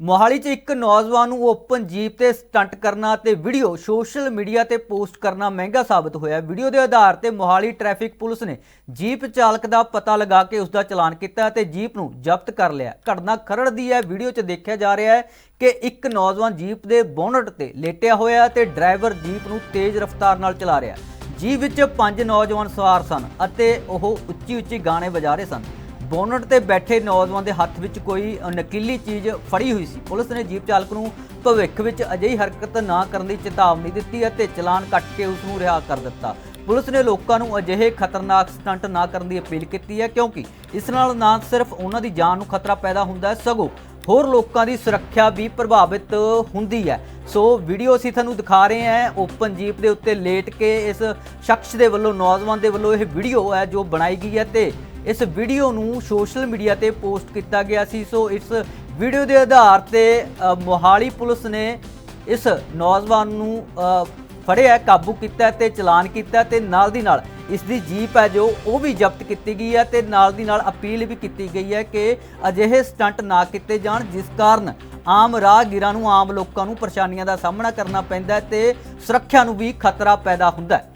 ਮੋਹਾਲੀ 'ਚ ਇੱਕ ਨੌਜਵਾਨ ਨੂੰ ਓਪਨ ਜੀਪ ਤੇ ਸਟੰਟ ਕਰਨਾ ਤੇ ਵੀਡੀਓ ਸੋਸ਼ਲ ਮੀਡੀਆ ਤੇ ਪੋਸਟ ਕਰਨਾ ਮਹਿੰਗਾ ਸਾਬਤ ਹੋਇਆ। ਵੀਡੀਓ ਦੇ ਆਧਾਰ ਤੇ ਮੋਹਾਲੀ ਟ੍ਰੈਫਿਕ ਪੁਲਿਸ ਨੇ ਜੀਪ ਚਾਲਕ ਦਾ ਪਤਾ ਲਗਾ ਕੇ ਉਸ ਦਾ ਚਲਾਨ ਕੀਤਾ ਤੇ ਜੀਪ ਨੂੰ ਜ਼ਬਤ ਕਰ ਲਿਆ। ਘਟਨਾ ਖਰੜ ਦੀ ਹੈ। ਵੀਡੀਓ 'ਚ ਦੇਖਿਆ ਜਾ ਰਿਹਾ ਹੈ ਕਿ ਇੱਕ ਨੌਜਵਾਨ ਜੀਪ ਦੇ ਬੋਨਟ ਤੇ ਲੇਟਿਆ ਹੋਇਆ ਤੇ ਡਰਾਈਵਰ ਜੀਪ ਨੂੰ ਤੇਜ਼ ਰਫ਼ਤਾਰ ਨਾਲ ਚਲਾ ਰਿਹਾ। ਜੀਪ ਵਿੱਚ ਪੰਜ ਨੌਜਵਾਨ ਸਵਾਰ ਸਨ ਅਤੇ ਉਹ ਉੱਚੀ ਉੱਚੀ ਗਾਣੇ ਵਜਾ ਰਹੇ ਸਨ। ਬੋਨਟ ਤੇ ਬੈਠੇ ਨੌਜਵਾਨ ਦੇ ਹੱਥ ਵਿੱਚ ਕੋਈ ਨਕੀਲੀ ਚੀਜ਼ ਫੜੀ ਹੋਈ ਸੀ। ਪੁਲਿਸ ਨੇ ਜੀਪ ਚਾਲਕ ਨੂੰ ਭਵਿੱਖ ਵਿੱਚ ਅਜਿਹੀ ਹਰਕਤ ਨਾ ਕਰਨ ਦੀ ਚੇਤਾਵਨੀ ਦਿੱਤੀ ਅਤੇ ਚਲਾਨ ਕੱਟ ਕੇ ਉਸ ਨੂੰ ਰਿਹਾ ਕਰ ਦਿੱਤਾ। ਪੁਲਿਸ ਨੇ ਲੋਕਾਂ ਨੂੰ ਅਜਿਹੇ ਖਤਰਨਾਕ ਸਟੰਟ ਨਾ ਕਰਨ ਦੀ ਅਪੀਲ ਕੀਤੀ ਹੈ ਕਿਉਂਕਿ ਇਸ ਨਾਲ ਨਾ ਸਿਰਫ ਉਹਨਾਂ ਦੀ ਜਾਨ ਨੂੰ ਖਤਰਾ ਪੈਦਾ ਹੁੰਦਾ ਹੈ, ਸਗੋਂ ਹੋਰ ਲੋਕਾਂ ਦੀ ਸੁਰੱਖਿਆ ਵੀ ਪ੍ਰਭਾਵਿਤ ਹੁੰਦੀ ਹੈ। ਸੋ ਵੀਡੀਓ ਅਸੀਂ ਤੁਹਾਨੂੰ ਦਿਖਾ ਰਹੇ ਹਾਂ ਓਪਨ ਜੀਪ ਦੇ ਉੱਤੇ ਲੇਟ ਕੇ ਇਸ ਸ਼ਖਸ ਦੇ ਵੱਲੋਂ, ਨੌਜਵਾਨ ਦੇ ਵੱਲੋਂ ਇਹ ਵੀਡੀਓ ਹੈ ਜੋ ਬਣਾਈ ਗਈ ਹੈ ਤੇ ਇਸ ਵੀਡੀਓ ਨੂੰ ਸੋਸ਼ਲ ਮੀਡੀਆ ਤੇ ਪੋਸਟ ਕੀਤਾ ਗਿਆ ਸੀ। ਸੋ ਇਸ ਵੀਡੀਓ ਦੇ ਆਧਾਰ ਤੇ ਮੋਹਾਲੀ ਪੁਲਿਸ ਨੇ ਇਸ ਨੌਜਵਾਨ ਨੂੰ ਫੜਿਆ, ਕਾਬੂ ਕੀਤਾ ਤੇ ਚਲਾਨ ਕੀਤਾ ਤੇ ਨਾਲ ਦੀ ਨਾਲ ਇਸ ਦੀ ਜੀਪ ਹੈ ਜੋ ਉਹ ਵੀ ਜ਼ਬਤ ਕੀਤੀ ਗਈ ਹੈ ਤੇ ਨਾਲ ਦੀ ਨਾਲ ਅਪੀਲ ਵੀ ਕੀਤੀ ਗਈ ਹੈ ਕਿ ਅਜਿਹੇ ਸਟੰਟ ਨਾ ਕੀਤੇ ਜਾਣ, ਜਿਸ ਕਾਰਨ ਆਮ ਰਾਹਗੀਰਾਂ ਨੂੰ, ਆਮ ਲੋਕਾਂ ਨੂੰ ਪਰੇਸ਼ਾਨੀਆਂ ਦਾ ਸਾਹਮਣਾ ਕਰਨਾ ਪੈਂਦਾ ਹੈ ਤੇ ਸੁਰੱਖਿਆ ਨੂੰ ਵੀ ਖਤਰਾ ਪੈਦਾ ਹੁੰਦਾ ਹੈ।